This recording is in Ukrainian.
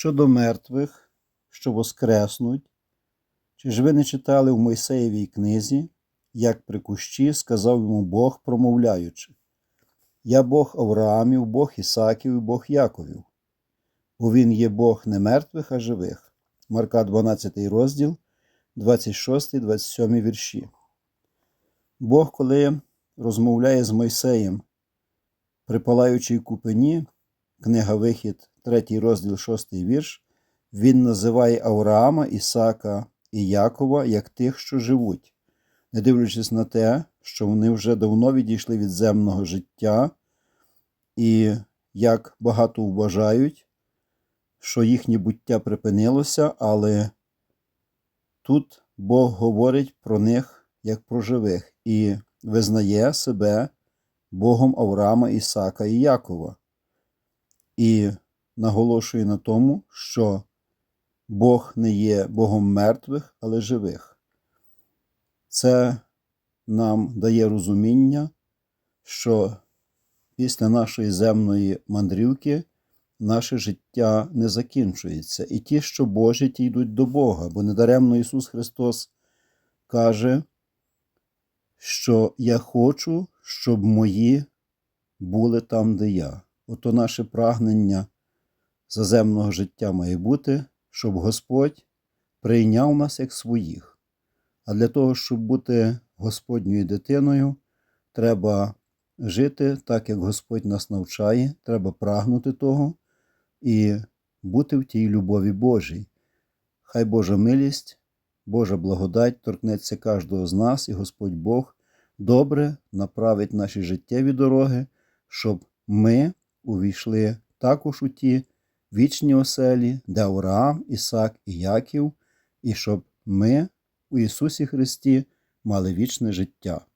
щодо мертвих, що воскреснуть, чи ж ви не читали в Мойсеєвій книзі, як при кущі сказав йому Бог, промовляючи: Я Бог Авраамів, Бог Ісаків і Бог Яковів, бо Він є Бог не мертвих, а живих. Марка 12 розділ, 26-27 вірші. Бог, коли розмовляє з Мойсеєм при палаючій купині, книга Вихід, 3 розділ, 6 вірш, він називає Авраама, Ісака і Якова як тих, що живуть, не дивлячись на те, що вони вже давно відійшли від земного життя і як багато вважають, що їхнє буття припинилося, але тут Бог говорить про них як про живих і визнає себе Богом Авраама, Ісака і Якова. І наголошує на тому, що Бог не є Богом мертвих, але живих. Це нам дає розуміння, що після нашої земної мандрівки наше життя не закінчується. І ті, що Божі, ті йдуть до Бога, бо недаремно Ісус Христос каже, що я хочу, щоб мої були там, де я. Ото наше прагнення заземного життя має бути, щоб Господь прийняв нас як своїх. А для того, щоб бути Господньою дитиною, треба жити так, як Господь нас навчає, треба прагнути того і бути в тій любові Божій. Хай Божа милість, Божа благодать торкнеться кожного з нас, і Господь Бог добре направить наші життєві дороги, щоб ми увійшли також у ті вічні оселі, де Авраам, Ісак і Яків, і щоб ми у Ісусі Христі мали вічне життя.